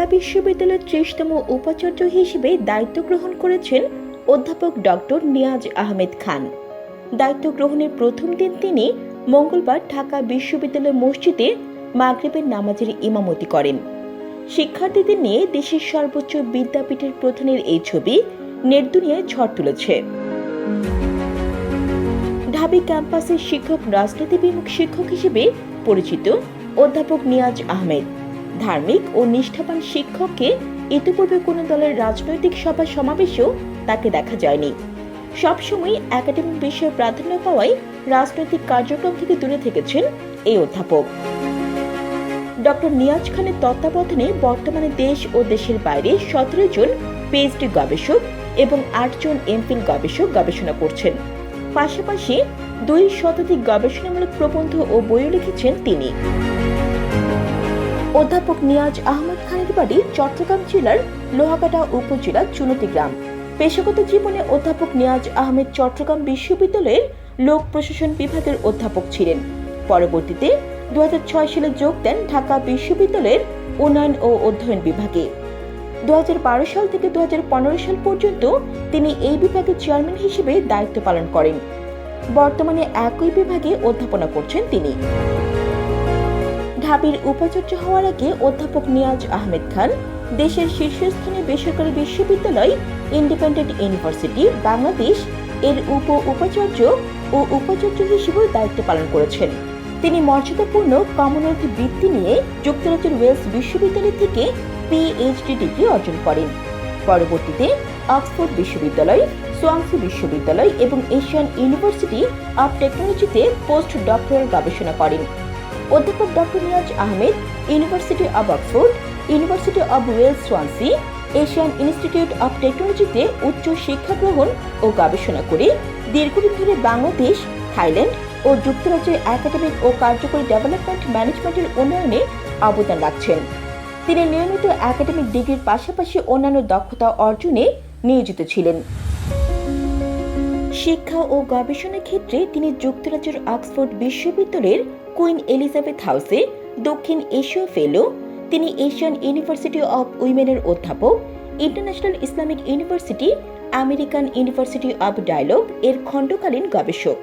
ঢাকা বিশ্ববিদ্যালয়ের ত্রিশতম উপাচার্য হিসেবে দায়িত্ব গ্রহণ করেছেন অধ্যাপক ডক্টর নিয়াজ আহমেদ খান। দায়িত্ব গ্রহণের প্রথম দিন তিনি মঙ্গলবার ঢাকা বিশ্ববিদ্যালয় মসজিদে মাগরিবের নামাজের ইমামতি করেন। শিক্ষার্থীদের নিয়ে দেশের সর্বোচ্চ বিদ্যাপীঠের প্রধানের এই ছবি নেটদুনিয়ায় ঝড় তুলেছে। ঢাবি ক্যাম্পাসের শিক্ষক রাজনীতি বিমুখ শিক্ষক হিসেবে পরিচিত অধ্যাপক নিয়াজ আহমেদ। ধার্মিক ও নিষ্ঠাবান শিক্ষককে ইতিপূর্বে কোনো দলের রাজনৈতিক সভা সমাবেশেও তাকে দেখা যায়নি। সবসময় একাডেমিক বিষয়ে প্রাধান্য পাওয়ায় রাজনৈতিক কার্যক্রম থেকে দূরে থেকেছেন এই অধ্যাপক। ডক্টর নিয়াজ খানের তত্ত্বাবধানে বর্তমানে দেশ ও দেশের বাইরে সতেরো জন পিএইচডি গবেষক এবং আটজন এমফিল গবেষক গবেষণা করছেন। পাশাপাশি দুই শতাধিক গবেষণামূলক প্রবন্ধ ও বইও লিখেছেন তিনি। অধ্যাপক নিয়াজ আহমদ খানের বাড়ি চট্টগ্রাম জেলার লোহাগাটা উপজেলার চুনতি গ্রাম। পেশাগত জীবনে অধ্যাপক নিয়াজ আহমেদ চট্টগ্রাম বিশ্ববিদ্যালয়ের লোক প্রশাসন বিভাগের অধ্যাপক ছিলেন। পরবর্তীতে দু হাজার ছয় সালে যোগ দেন ঢাকা বিশ্ববিদ্যালয়ের উন্নয়ন ও অধ্যয়ন বিভাগে। দু হাজার বারো সাল থেকে দু হাজার পনেরো সাল পর্যন্ত তিনি এই বিভাগের চেয়ারম্যান হিসেবে দায়িত্ব পালন করেন। বর্তমানে একই বিভাগে অধ্যাপনা করছেন তিনি। ঢাবির উপাচার্য হওয়ার আগে অধ্যাপক নিয়াজ আহমেদ খান, দেশের শীর্ষস্থানীয় বেসরকারি বিশ্ববিদ্যালয়, ইন্ডিপেন্ডেন্ট ইউনিভার্সিটি, বাংলাদেশ এর উপ উপাচার্য ও উপাচার্য হিসেবেও দায়িত্ব পালন করেছেন। তিনি মর্যাদাপূর্ণ কমনওয়েলথ বৃত্তি নিয়ে যুক্তরাজ্যের ওয়েলস বিশ্ববিদ্যালয় থেকে পিএইচডি ডিগ্রি অর্জন করেন। পরবর্তীতে অক্সফোর্ড বিশ্ববিদ্যালয়, সোয়াংসি বিশ্ববিদ্যালয় এবং এশিয়ান ইউনিভার্সিটি অব টেকনোলজিতে পোস্ট ডক্টরাল গবেষণা করেন। অধ্যাপক doctor Niaz Ahmed University of Oxford University of Wales Swansea Asian Institute of টেকনোলজিতে উচ্চ শিক্ষা গ্রহণ ও গবেষণা করে দীর্ঘদিন ধরে বাংলাদেশ, থাইল্যান্ড ও যুক্তরাজ্যের একাডেমিক ও কার্যকরী ডেভেলপমেন্ট ম্যানেজমেন্টের উন্নয়নে অবদান রাখছেন। তিনি নিয়মিত একাডেমিক ডিগ্রির পাশাপাশি অন্যান্য দক্ষতা অর্জনে নিয়োজিত ছিলেন। শিক্ষা ও গবেষণা ক্ষেত্রে তিনি যুক্তরাজ্যের অক্সফোর্ড বিশ্ববিদ্যালয়ের কুইন এলিজাবেথ হাউসে দক্ষিণ এশীয় ফেলো, তিনি এশিয়ান ইউনিভার্সিটি অব উইমেনের অধ্যাপক, International Islamic University, American University of Dialogue এর খণ্ডকালীন গবেষক।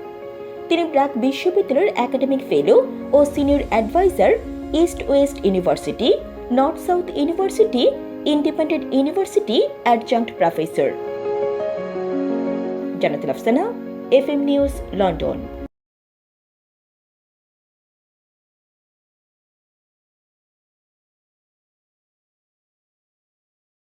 তিনি ব্র্যাক বিশ্ববিদ্যালয়ের একাডেমিক ফেলো ও senior adviser, East West University, North South University, Independent University adjunct professor. Janatul Afsana F M news, London.